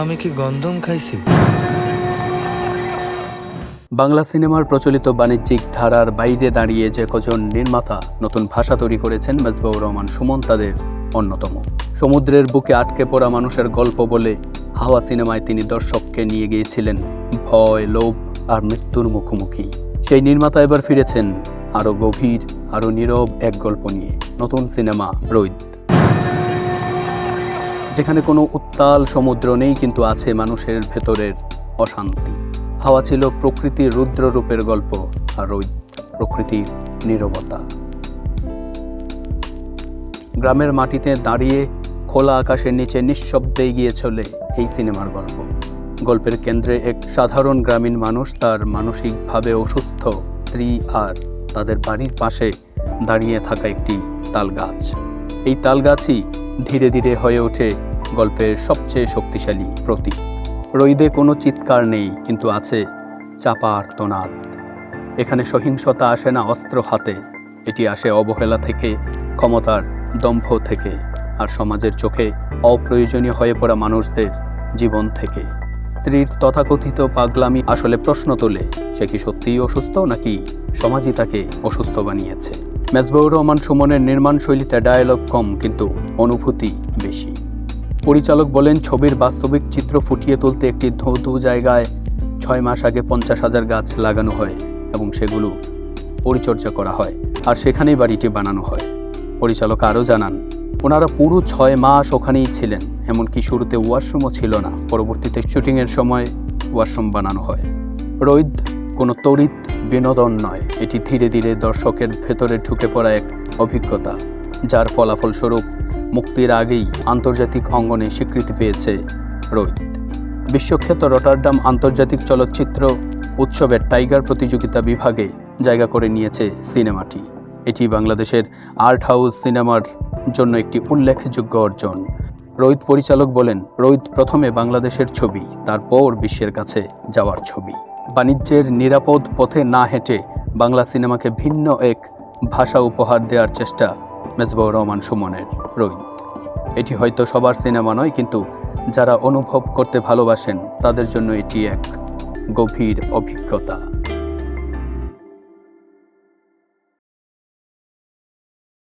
আমি কি গন্ধম খাইছি? বাংলা সিনেমার প্রচলিত বাণিজ্যিক ধারার বাইরে দাঁড়িয়ে যে কজন নির্মাতা নতুন ভাষা তৈরি করেছেন মেজবাউর রহমান সুমন, তাদের অন্যতম। সমুদ্রের বুকে আটকে পড়া মানুষের গল্প বলে হাওয়া সিনেমায় তিনি দর্শককে নিয়ে গিয়েছিলেন ভয়, লোভ আর মৃত্যুর মুখোমুখি। সেই নির্মাতা এবার ফিরেছেন আরও গভীর, আরও নীরব এক গল্প নিয়ে। নতুন সিনেমা রৈদ যেখানে কোনো উত্তাল সমুদ্র নেই, কিন্তু আছে মানুষের ভেতরের অশান্তি। হাওয়া ছিল প্রকৃতির রুদ্র রূপের গল্প আর ওই প্রকৃতির নীরবতা। গ্রামের মাটিতে দাঁড়িয়ে খোলা আকাশের নিচে নিঃশব্দে এগিয়ে চলে এই সিনেমার গল্প। গল্পের কেন্দ্রে এক সাধারণ গ্রামীণ মানুষ তার মানসিকভাবে অসুস্থ স্ত্রী আর তাদের বাড়ির পাশে দাঁড়িয়ে থাকা একটি তাল গাছ এই তাল গাছই ধীরে ধীরে হয়ে ওঠে গল্পের সবচেয়ে শক্তিশালী প্রতীক। রইদে কোনো চিৎকার নেই, কিন্তু আছে চাপা আর্তনাদ। এখানে সহিংসতা আসে না অস্ত্র হাতে, এটি আসে অবহেলা থেকে, ক্ষমতার দম্ভ থেকে, আর সমাজের চোখে অপ্রয়োজনীয় হয়ে পড়া মানুষদের জীবন থেকে। স্ত্রীর তথাকথিত পাগলামি আসলে প্রশ্ন তোলে, সে কি সত্যিই অসুস্থ নাকি সমাজই তাকে অসুস্থ বানিয়েছে। মেজবাউর রহমান সুমনের নির্মাণ শৈলীতে ডায়ালগ কম, কিন্তু অনুভূতি বেশি। পরিচালক বলেন, ছবির বাস্তবিক চিত্র ফুটিয়ে তুলতে একটি ধৌধু জায়গায় ছয় মাস আগে পঞ্চাশ হাজার গাছ লাগানো হয় এবং সেগুলো পরিচর্যা করা হয় আর সেখানেই বাড়িটি বানানো হয়। পরিচালক আরও জানান, ওনারা পুরো ছয় মাস ওখানেই ছিলেন, এমনকি শুরুতে ওয়াশরুমও ছিল না। পরবর্তীতে শুটিংয়ের সময় ওয়াশরুম বানানো হয়। রৈদ কোনো তড়িৎ বিনোদন নয়। এটি ধীরে ধীরে দর্শকের ভেতরে ঢুকে পড়া এক অভিজ্ঞতা, যার ফলাফল স্বরূপ মুক্তির আগেই আন্তর্জাতিক অঙ্গনে স্বীকৃতি পেয়েছে রোহিত। বিশ্বখ্যাত রটারডাম আন্তর্জাতিক চলচ্চিত্র উৎসবের টাইগার প্রতিযোগিতা বিভাগে জায়গা করে নিয়েছে সিনেমাটি। এটি বাংলাদেশের আর্ট হাউস সিনেমার জন্য একটি উল্লেখযোগ্য অর্জন। রোহিত পরিচালক বলেন, রোহিত প্রথমে বাংলাদেশের ছবি, তারপর বিশ্বের কাছে যাওয়ার ছবি। বাণিজ্যের নিরাপদ পথে না হেঁটে বাংলা সিনেমাকে ভিন্ন এক ভাষা উপহার দেওয়ার চেষ্টা মেজবাউর রহমান সুমনের রই এটি হয়তো সবার সিনেমা নয়, কিন্তু যারা অনুভব করতে ভালোবাসেন, তাদের জন্য এটি এক গভীর অভিজ্ঞতা।